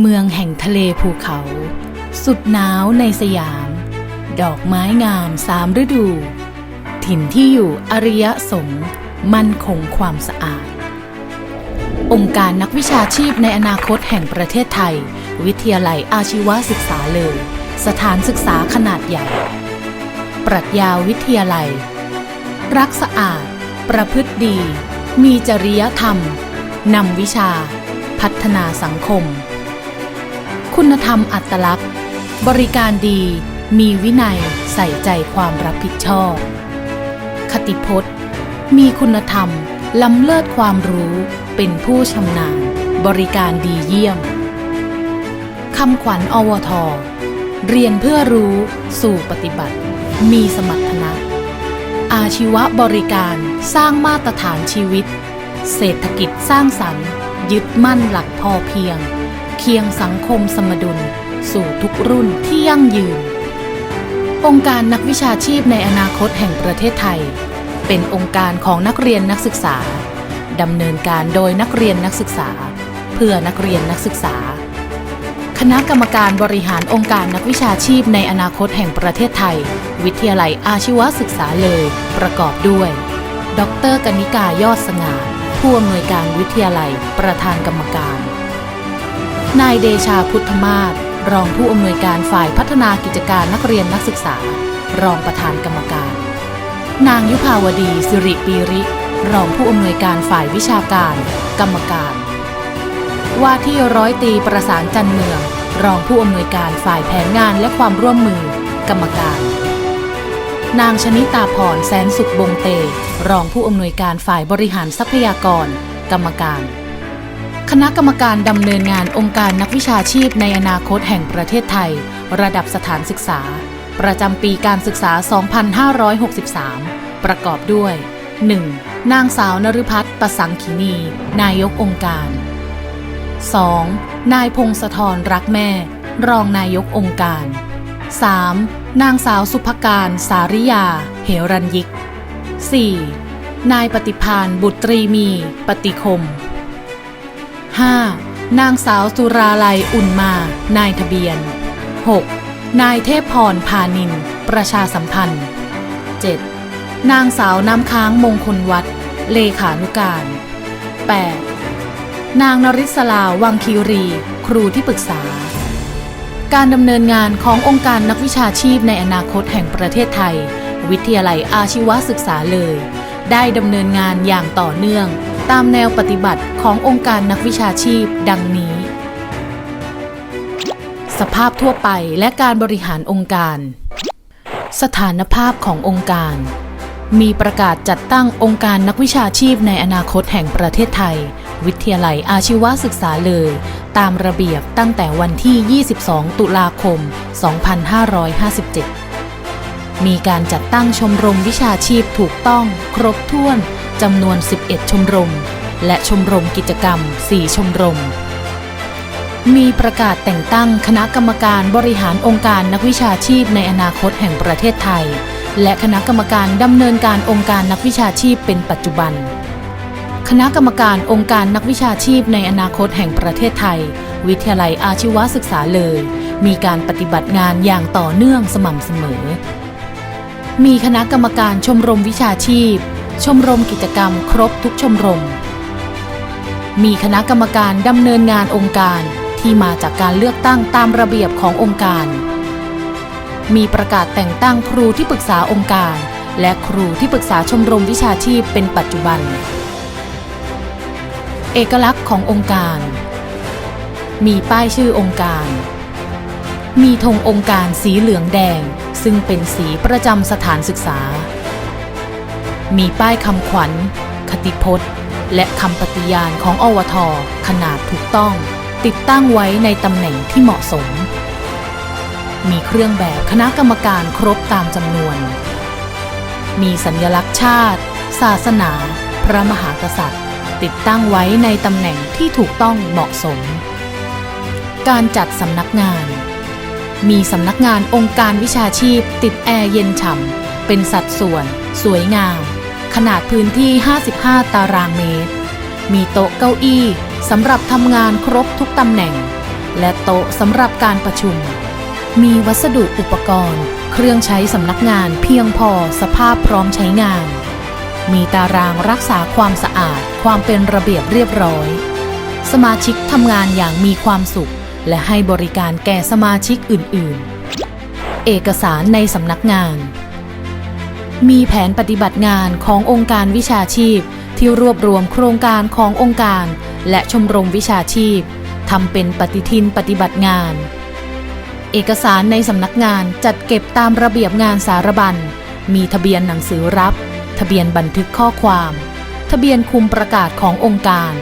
เมืองแห่งทะเลภูเขา สุดหนาวในสยาม ดอกไม้งามสามฤดู ถิ่นที่อยู่อริยสงฆ์มั่นคงความสะอาด องค์การนักวิชาชีพในอนาคตแห่งประเทศไทย วิทยาลัยอาชีวศึกษาเลย สถานศึกษาขนาดใหญ่ ปรัชญาวิทยาลัย รักสะอาด ประพฤติดี มีจริยธรรมนำวิชา พัฒนาสังคม คุณธรรมอัตลักษณ์ บริการดี มีวินัยใส่ใจความรับผิดชอบ คติพจน์ มีคุณธรรม ล้ำเลิศความรู้ เป็นผู้ชำนาญ บริการดีเยี่ยม คำขวัญอวท เรียนเพื่อรู้สู่ปฏิบัติ มีสมรรถนะ อาชีวบริการสร้างมาตรฐานชีวิต เศรษฐกิจสร้างสรรค์ ยึดมั่นหลักพอเพียง เคียงสังคมสมดุล สู่ทุกรุ่นที่ยั่งยืน องค์การนักวิชาชีพในอนาคตแห่งประเทศไทย เป็นองค์การของนักเรียนนักศึกษาดำเนินการโดยนักเรียนนักศึกษา เพื่อนักเรียนนักศึกษา คณะกรรมการบริหารองค์การนักวิชาชีพในอนาคตแห่งประเทศไทย วิทยาลัยอาชีวศึกษาเลย ประกอบด้วย ดรกนิกายอดสง่าผู้อำนวยการวิทยาลัยประธานกรรมการ นายเดชาพุทธมาศรองผู้อำนวยการฝ่ายพัฒนากิจการนักเรียนนักศึกษา รองประธานกรรมการ นางยุภาวดีสิริปีริ รองผู้อำนวยการฝ่ายวิชาการ กรรมการ ว่าที่ร้อยตีประสานจันเมือง รองผู้อำนวยการฝ่ายแผนงานและความร่วมมือ กรรมการ นางชนิตาพรแสนสุขบงเต รองผู้อำนวยการฝ่ายบริหารทรัพยากร กรรมการ คณะกรรมการดำเนินงานองค์การนักวิชาชีพในอนาคตแห่งประเทศไทย ระดับสถานศึกษา ประจำปีการศึกษา 2563 ประกอบด้วย 1. นางสาวนฤพัฒน์ประสังขินี นายกองค์การ 2. นายพงศธรรักแม่ รองนายกองค์การ 3. นางสาวสุภการสาริยา เหรัญยิก 4. นายปฏิพานบุตรีมี ปฏิคม 5. นางสาวสุราลัยอุ่นมา นายทะเบียน 6. นายเทพพรพานิน ประชาสัมพันธ์ 7. นางสาวน้ำค้างมงคลวัด เลขานุการ 8. นางนริศลาวังคีรี ครูที่ปรึกษา การดำเนินงานขององค์การนักวิชาชีพในอนาคตแห่งประเทศไทย วิทยาลัยอาชีวศึกษาเลย ได้ดำเนินงานอย่างต่อเนื่อง ตามแนวปฏิบัติขององค์การนักวิชาชีพ ดังนี้ สภาพทั่วไปและการบริหารองค์การ สถานภาพขององค์การ มีประกาศจัดตั้งองค์การนักวิชาชีพในอนาคตแห่งประเทศไทย วิทยาลัยอาชีวศึกษาเลย ตามระเบียบตั้งแต่วันที่ 22 ตุลาคม 2557 มีการจัดตั้งชมรมวิชาชีพถูกต้อง ครบถ้วนจำนวน 11 ชมรม และชมรมกิจกรรม 4 ชมรม มีประกาศแต่งตั้งคณะกรรมการบริหารองค์การนักวิชาชีพในอนาคตแห่งประเทศไทย และคณะกรรมการดำเนินการองค์การนักวิชาชีพเป็นปัจจุบัน คณะกรรมการองค์การนักวิชาชีพในอนาคตแห่งประเทศไทย วิทยาลัยอาชีวศึกษาเลย มีการปฏิบัติงานอย่างต่อเนื่องสม่ำเสมอ มีคณะกรรมการชมรมวิชาชีพ ชมรมกิจกรรมครบทุกชมรม มีคณะกรรมการดำเนินงานองค์การที่มาจากการเลือกตั้งตามระเบียบขององค์การ มีประกาศแต่งตั้งครูที่ปรึกษาองค์การ และครูที่ปรึกษาชมรมวิชาชีพเป็นปัจจุบัน เอกลักษณ์ขององค์การ มีป้ายชื่อองค์การ มีธงองค์การสีเหลืองแดง ซึ่งเป็นสีประจำสถานศึกษา มีป้ายคำขวัญ คติพจน์ และคำปฏิญาณของอวท ขนาดถูกต้อง ติดตั้งไว้ในตำแหน่งที่เหมาะสม มีเครื่องแบบคณะกรรมการครบตามจำนวน มีสัญลักษณ์ชาติ ศาสนา พระมหากษัตริย์ ติดตั้งไว้ในตำแหน่งที่ถูกต้องเหมาะสม การจัดสำนักงาน มีสำนักงานองค์การวิชาชีพ ติดแอร์เย็นฉ่ำเป็นสัดส่วน สวยงาม ขนาดพื้นที่ 55 ตารางเมตร มีโต๊ะเก้าอี้สำหรับทำงานครบทุกตำแหน่ง และโต๊ะสำหรับการประชุม มีวัสดุอุปกรณ์ เครื่องใช้สำนักงานเพียงพอสภาพพร้อมใช้งาน มีตารางรักษาความสะอาด ความเป็นระเบียบเรียบร้อย สมาชิกทำงานอย่างมีความสุข และให้บริการแก่สมาชิกอื่น ๆ เอกสารในสำนักงาน มีแผนปฏิบัติงานขององค์การวิชาชีพ ที่รวบรวมโครงการขององค์การ และชมรมวิชาชีพทำเป็นปฏิทินปฏิบัติงาน เอกสารในสำนักงานจัดเก็บตามระเบียบงานสารบัญ มีทะเบียนหนังสือรับ ทะเบียนบันทึกข้อความ ทะเบียนคุมประกาศขององค์การ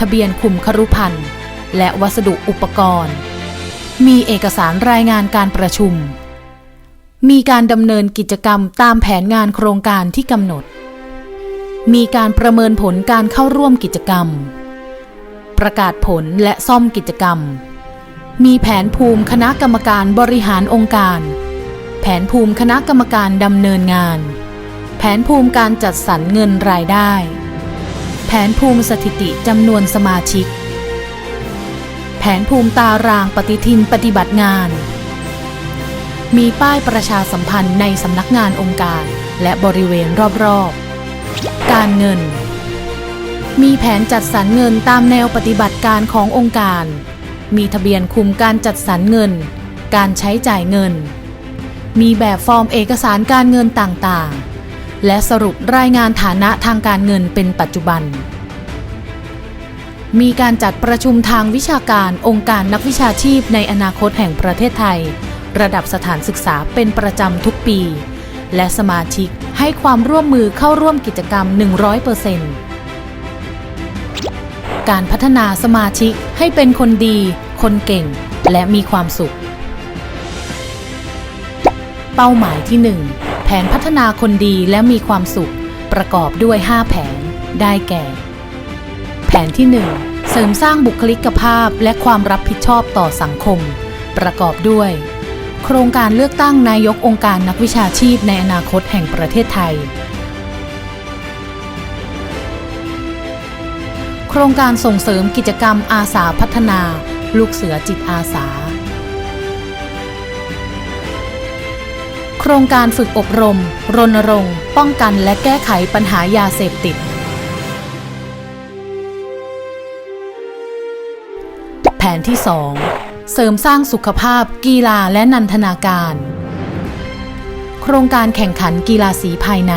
ทะเบียนคุมครุพันธ์ และวัสดุอุปกรณ์ มีเอกสารรายงานการประชุม มีการดำเนินกิจกรรมตามแผนงานโครงการที่กำหนด มีการประเมินผลการเข้าร่วมกิจกรรม ประกาศผลและซ่อมกิจกรรม มีแผนภูมิคณะกรรมการบริหารองค์การ แผนภูมิคณะกรรมการดำเนินงาน แผนภูมิการจัดสรรเงินรายได้ แผนภูมิสถิติจำนวนสมาชิก แผนภูมิตารางปฏิทินปฏิบัติงาน มีป้ายประชาสัมพันธ์ในสำนักงานองค์การ และบริเวณรอบๆ การเงิน มีแผนจัดสรรเงินตามแนวปฏิบัติการขององค์การ มีทะเบียนคุมการจัดสรรเงิน การใช้จ่ายเงิน มีแบบฟอร์มเอกสารการเงินต่างๆ และสรุปรายงานฐานะทางการเงินเป็นปัจจุบัน มีการจัดประชุมทางวิชาการองค์การนักวิชาชีพในอนาคตแห่งประเทศไทย ระดับสถานศึกษาเป็นประจำทุกปี และสมาชิกให้ความร่วมมือเข้าร่วมกิจกรรม 100%การพัฒนาสมาชิกให้เป็นคนดี คนเก่ง และมีความสุข เป้าหมายที่ 1 แผนพัฒนาคนดีและมีความสุข ประกอบด้วย 5 แผน ได้แก่ แผนที่ 1 เสริมสร้างบุคลิกภาพและความรับผิดชอบต่อสังคม ประกอบด้วย โครงการเลือกตั้งนายกองค์การนักวิชาชีพในอนาคตแห่งประเทศไทย โครงการส่งเสริมกิจกรรมอาสาพัฒนา ลูกเสือจิตอาสา โครงการฝึกอบรม รณรงค์ ป้องกันและแก้ไขปัญหายาเสพติด นที่ 2 เสริมสร้างสุขภาพ กีฬาและนันทนาการ โครงการแข่งขันกีฬาสีภายใน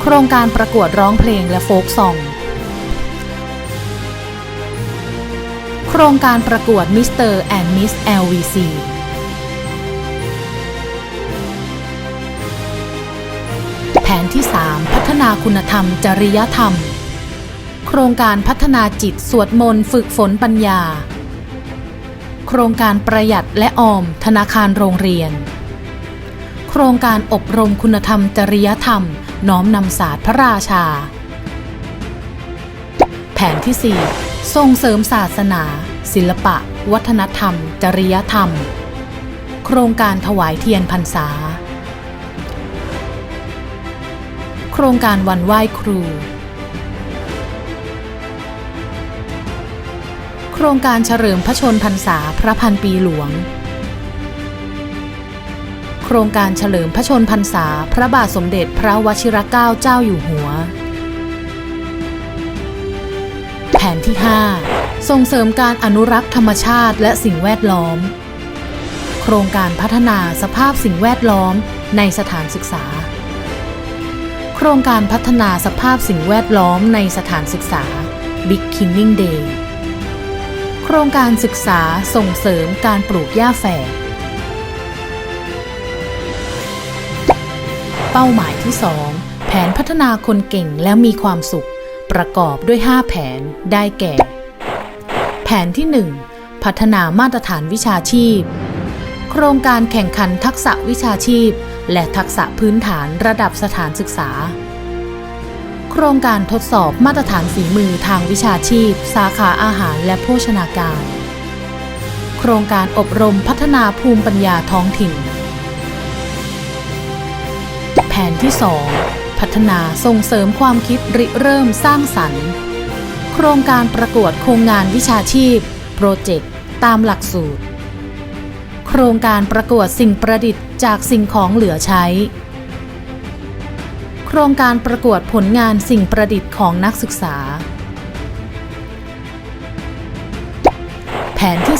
โครงการประกวดร้องเพลงและโฟกซอง โครงการประกวดมิสเตอร์แอนด์มิส LVC นที่ 3 พัฒนาคุณธรรม จริยธรรม โครงการพัฒนาจิตสวดมนต์ฝึกฝนปัญญา โครงการประหยัดและออมธนาคารโรงเรียน โครงการอบรมคุณธรรม จริยธรรม น้อมนำศาสตร์พระราชา แผนที่ 4 ส่งเสริมศาสนา ศิลปะ วัฒนธรรม จริยธรรม โครงการถวายเทียนพรรษา ครงการวันไหว้ครู โครงการเฉลิมพระชนพรรษาพระพันปีหลวง โครงการเฉลิมพระชนพรรษาพระบาทสมเด็จพระวชิรเกล้าเจ้าอยู่หัว แผนที่ 5 ส่งเสริมการอนุรักษ์ธรรมชาติและสิ่งแวดล้อม โครงการพัฒนาสภาพสิ่งแวดล้อมในสถานศึกษา ครงการพัฒนาสภาพสิ่งแวดล้อมในสถานศึกษา Big Killing Day โครงการศึกษาส่งเสริมการปลูกหญ้าแฝกเป้าหมายที่ 2 แผนพัฒนาคนเก่งและมีความสุข ประกอบด้วย 5 แผนได้แก่ แผนที่ 1 พัฒนามาตรฐานวิชาชีพ โครงการแข่งขันทักษะวิชาชีพ และทักษะพื้นฐานระดับสถานศึกษา โครงการทดสอบมาตรฐานฝีมือทางวิชาชีพ สาขาอาหารและโภชนาการ โครงการอบรมพัฒนาภูมิปัญญาท้องถิ่น แผนที่ 2พพัฒนาส่งเสริมความคิดริเริ่มสร้างสรรค์ โครงการประกวดโครงงานวิชาชีพ โปรเจกต์ตามหลักสูตร โครงการประกวดสิ่งประดิษฐ์จากสิ่งของเหลือใช้ โครงการประกวดผลงานสิ่งประดิษฐ์ของนักศึกษา แผนที่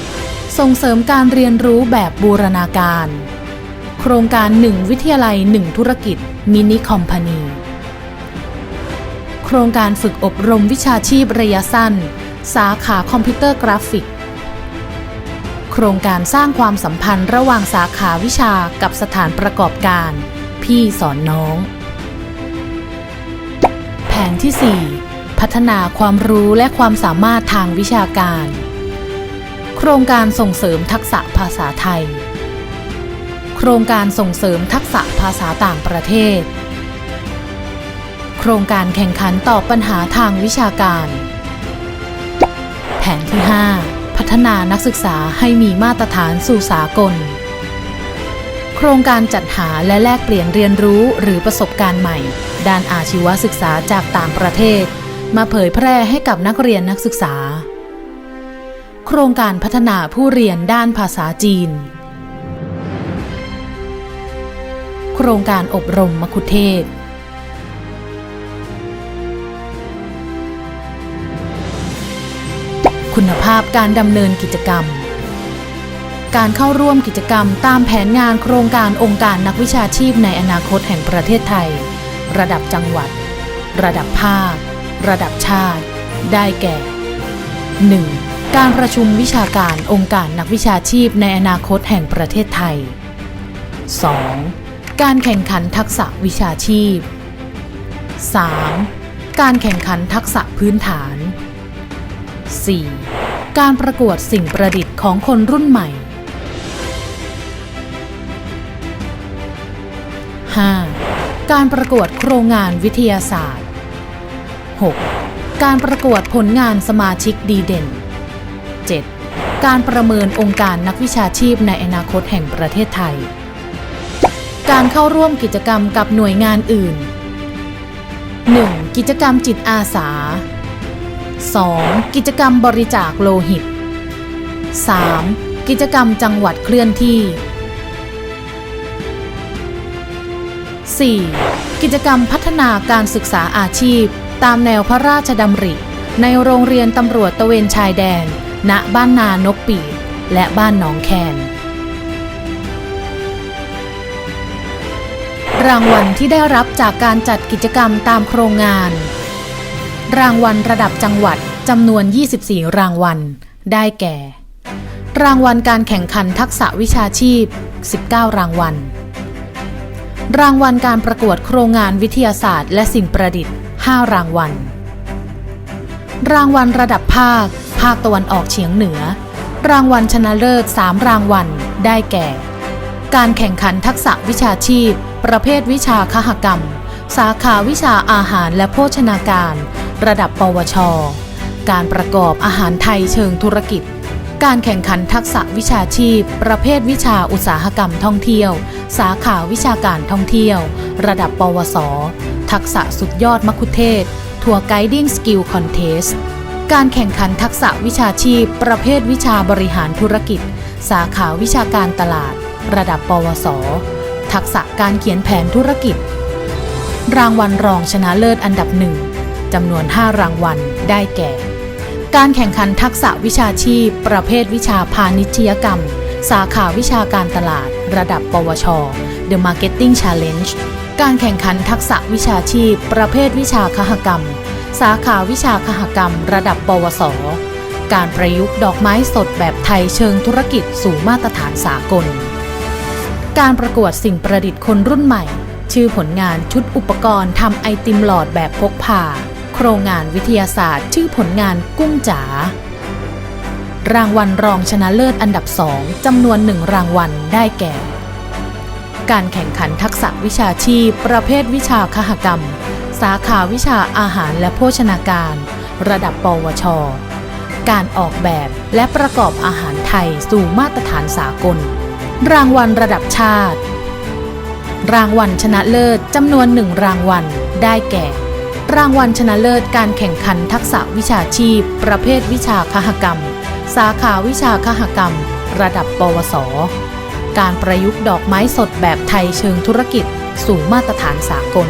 3 ส่งเสริมการเรียนรู้แบบบูรณาการ โครงการ 1 วิทยาลัย 1 ธุรกิจ มินิคอมพานี โครงการฝึกอบรมวิชาชีพระยะสั้น สาขาคอมพิวเตอร์กราฟิก ครงการสร้างความสัมพันธ์ระหว่างสาขาวิชากับสถานประกอบการ พี่สอนน้อง แผนที่ 4 พัฒนาความรู้และความสามารถทางวิชาการ โครงการส่งเสริมทักษะภาษาไทย โครงการส่งเสริมทักษะภาษาต่างประเทศ โครงการแข่งขันตอบปัญหาทางวิชาการ แผนที่ 5 พัฒนานักศึกษาให้มีมาตรฐานสู่สากล โครงการจัดหาและแลกเปลี่ยนเรียนรู้หรือประสบการณ์ใหม่ ด้านอาชีวศึกษาจากต่างประเทศ มาเผยแพร่ให้กับนักเรียนนักศึกษา โครงการพัฒนาผู้เรียนด้านภาษาจีน โครงการอบรมมคุเทศ คุณภาพการดำเนินกิจกรรม การเข้าร่วมกิจกรรมตามแผนงานโครงการองค์การนักวิชาชีพในอนาคตแห่งประเทศไทย ระดับจังหวัด ระดับภาค ระดับชาติ ได้แก่ 1. การประชุมวิชาการองค์การนักวิชาชีพในอนาคตแห่งประเทศไทย 2. การแข่งขันทักษะวิชาชีพ 3. การแข่งขันทักษะพื้นฐาน 4. การประกวดสิ่งประดิษฐ์ของคนรุ่นใหม่ 5. การประกวดโครงงานวิทยาศาสตร์ 6. การประกวดผลงานสมาชิกดีเด่น 7. การประเมินองค์การนักวิชาชีพในอนาคตแห่งประเทศไทย การเข้าร่วมกิจกรรมกับหน่วยงานอื่น 1. กิจกรรมจิตอาสา 2. กิจกรรมบริจาคโลหิต 3. กิจกรรมจังหวัดเคลื่อนที่ 4. กิจกรรมพัฒนาการศึกษาอาชีพ ตามแนวพระราชดำริ ในโรงเรียนตำรวจตะเวนชายแดน ณ บ้านนานกปีและบ้านหนองแคน รางวัลที่ได้รับจากการจัดกิจกรรมตามโครงงาน รางวัลระดับจังหวัดจำนวน 24 รางวัล ได้แก่ รางวัลการแข่งขันทักษะวิชาชีพ 19 รางวัล รางวัลการประกวดโครงงานวิทยาศาสตร์ และสิ่งประดิษฐ์ 5 รางวัล รางวัลระดับภาค ภาคตะวันออกเฉียงเหนือ รางวัลชนะเลิศ 3 รางวัล ได้แก่ การแข่งขันทักษะวิชาชีพ ประเภทวิชาคหกรรม สาขาวิชาอาหารและโภชนาการ ระดับปวช การประกอบอาหารไทยเชิงธุรกิจ การแข่งขันทักษะวิชาชีพ ประเภทวิชาอุตสาหกรรมท่องเที่ยว สาขาวิชาการท่องเที่ยว ระดับปวส ทักษะสุดยอดมัคคุเทศทัวร์ไกดิ้งสกิลคอนเทสการแข่งขันทักษะวิชาชีพ ประเภทวิชาบริหารธุรกิจ สาขาวิชาการตลาด ระดับปวส ทักษะการเขียนแผนธุรกิจ รางวัลรองชนะเลิศอันดับหนึ่งจำนวน 5 รางวัลได้แก่ การแข่งขันทักษะวิชาชีพ ประเภทวิชาพาณิชยกรรม สาขาวิชาการตลาด ระดับ ปวช The Marketing Challenge การแข่งขันทักษะวิชาชีพ ประเภทวิชาคหกรรม สาขาวิชาคหกรรม ระดับ ปวส การประยุกต์ดอกไม้สดแบบไทยเชิงธุรกิจสู่มาตรฐานสากล การประกวดสิ่งประดิษฐ์คนรุ่นใหม่ ชื่อผลงานชุดอุปกรณ์ทำไอติมหลอดแบบพกพา โครงงานวิทยาศาสตร์ ชื่อผลงานกุ้งจ๋ารางวัลรองชนะเลิศอันดับสองจำนวนหนึ่งรางวัลได้แก่ การแข่งขันทักษะวิชาชีพ ประเภทวิชาคหกรรม สาขาวิชาอาหารและโภชนาการ ระดับปวช การออกแบบและประกอบอาหารไทยสู่มาตรฐานสากล รางวัลระดับชาติ รางวัลชนะเลิศจำนวนหนึ่งรางวัล ได้แก่ รางวัลชนะเลิศการแข่งขันทักษะวิชาชีพ ประเภทวิชาคหกรรม สาขาวิชาคหกรรม ระดับปวส การประยุกต์ดอกไม้สดแบบไทยเชิงธุรกิจ สู่มาตรฐานสากล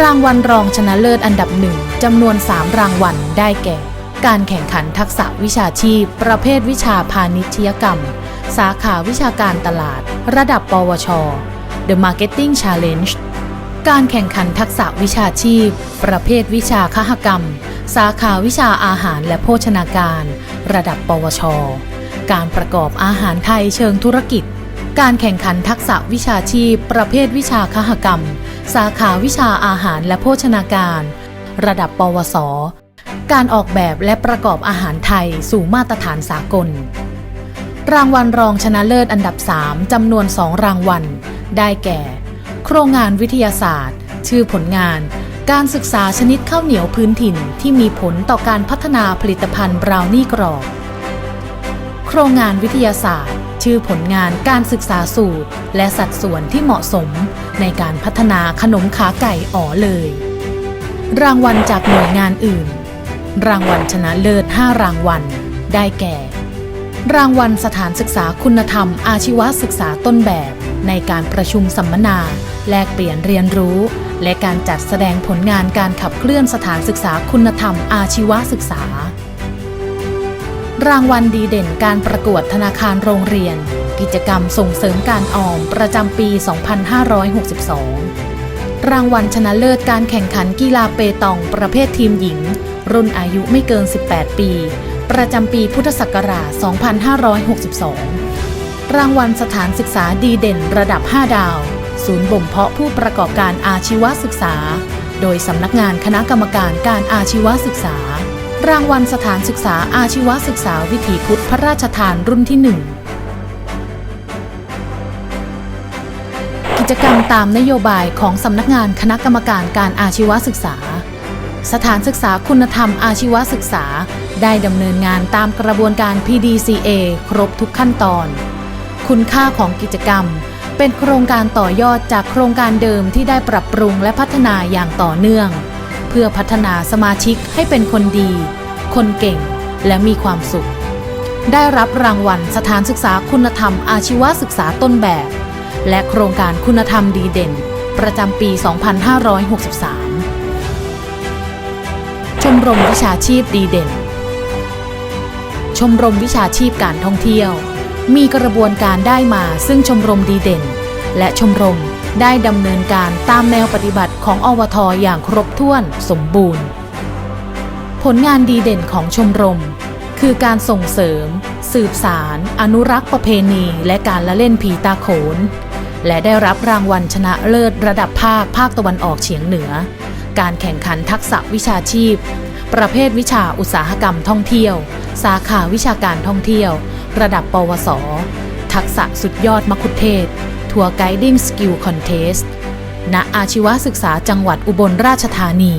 รางวัลรองชนะเลิศอันดับหนึ่งจำนวน 3 รางวัล ได้แก่ การแข่งขันทักษะวิชาชีพ ประเภทวิชาพาณิชยกรรม สาขาวิชาการตลาด ระดับ ปวช The Marketing Challenge การแข่งขันทักษะวิชาชีพ ประเภทวิชาคหกรรม สาขาวิชาอาหารและโภชนาการ ระดับปวช การประกอบอาหารไทยเชิงธุรกิจ การแข่งขันทักษะวิชาชีพ ประเภทวิชาคหกรรม สาขาวิชาอาหารและโภชนาการ ระดับปวส การออกแบบและประกอบอาหารไทยสู่มาตรฐานสากล รางวัลรองชนะเลิศอันดับ 3จำนวน 2 รางวัล ได้แก่ โครงงานวิทยาศาสตร์ ชื่อผลงาน การศึกษาชนิดข้าวเหนียวพื้นถิ่นที่มีผลต่อการพัฒนาผลิตภัณฑ์บราวนี่กรอบ โครงงานวิทยาศาสตร์ ชื่อผลงานการศึกษาสูตร และสัดส่วนที่เหมาะสม ในการพัฒนาขนมขาไก่อ๋อเลย รางวัลจากหน่วยงานอื่น รางวัลชนะเลิศ 5 รางวัล ได้แก่ รางวัลสถานศึกษาคุณธรรม อาชีวศึกษาต้นแบบ ในการประชุมสัมมนา แลกเปลี่ยนเรียนรู้ และการจัดแสดงผลงานการขับเคลื่อนสถานศึกษาคุณธรรม อาชีวศึกษา รางวัลดีเด่นการประกวดธนาคารโรงเรียน กิจกรรมส่งเสริมการออมประจำปี 2562 รางวัลชนะเลิศการแข่งขันกีฬาเปตองประเภททีมหญิง รุ่นอายุไม่เกิน 18 ปี ประจำปีพุทธศักราช 2562 รางวัลสถานศึกษาดีเด่นระดับ 5 ดาว ศูนย์บ่มเพาะผู้ประกอบการอาชีวศึกษา โดยสำนักงานคณะกรรมการการอาชีวศึกษา รางวัลสถานศึกษาอาชีวศึกษาวิถีพุทธพระราชทานรุ่นที่ 1กิจกรรมตามนโยบายของสำนักงานคณะกรรมการการอาชีวศึกษา สถานศึกษาคุณธรรมอาชีวศึกษา ได้ดำเนินงานตามกระบวนการ PDCA ครบทุกขั้นตอน คุณค่าของกิจกรรม เป็นโครงการต่อยอดจากโครงการเดิมที่ได้ปรับปรุงและพัฒนาอย่างต่อเนื่อง เพื่อพัฒนาสมาชิกให้เป็นคนดี คนเก่ง และมีความสุข ได้รับรางวัลสถานศึกษาคุณธรรมอาชีวศึกษาต้นแบบ และโครงการคุณธรรมดีเด่น ประจำปี 2563 ชมรมวิชาชีพดีเด่น ชมรมวิชาชีพการท่องเที่ยว มีกระบวนการได้มาซึ่งชมรมดีเด่น และชมรมได้ดำเนินการตามแนวปฏิบัติของอวทอย่างครบถ้วนสมบูรณ์ ผลงานดีเด่นของชมรม คือการส่งเสริม สืบสาร อนุรักษ์ประเพณี และการละเล่นผีตาโขน และได้รับรางวัลชนะเลิศระดับภาคภาคตะวันออกเฉียงเหนือ การแข่งขันทักษะวิชาชีพ ประเภทวิชาอุตสาหกรรมท่องเที่ยว สาขาวิชาการท่องเที่ยว ระดับปวส ทักษะสุดยอดมคุเทศทัวร์ไกดิ้งสกิลคอนเทสต์ณอาชีวศึกษาจังหวัดอุบลราชธานี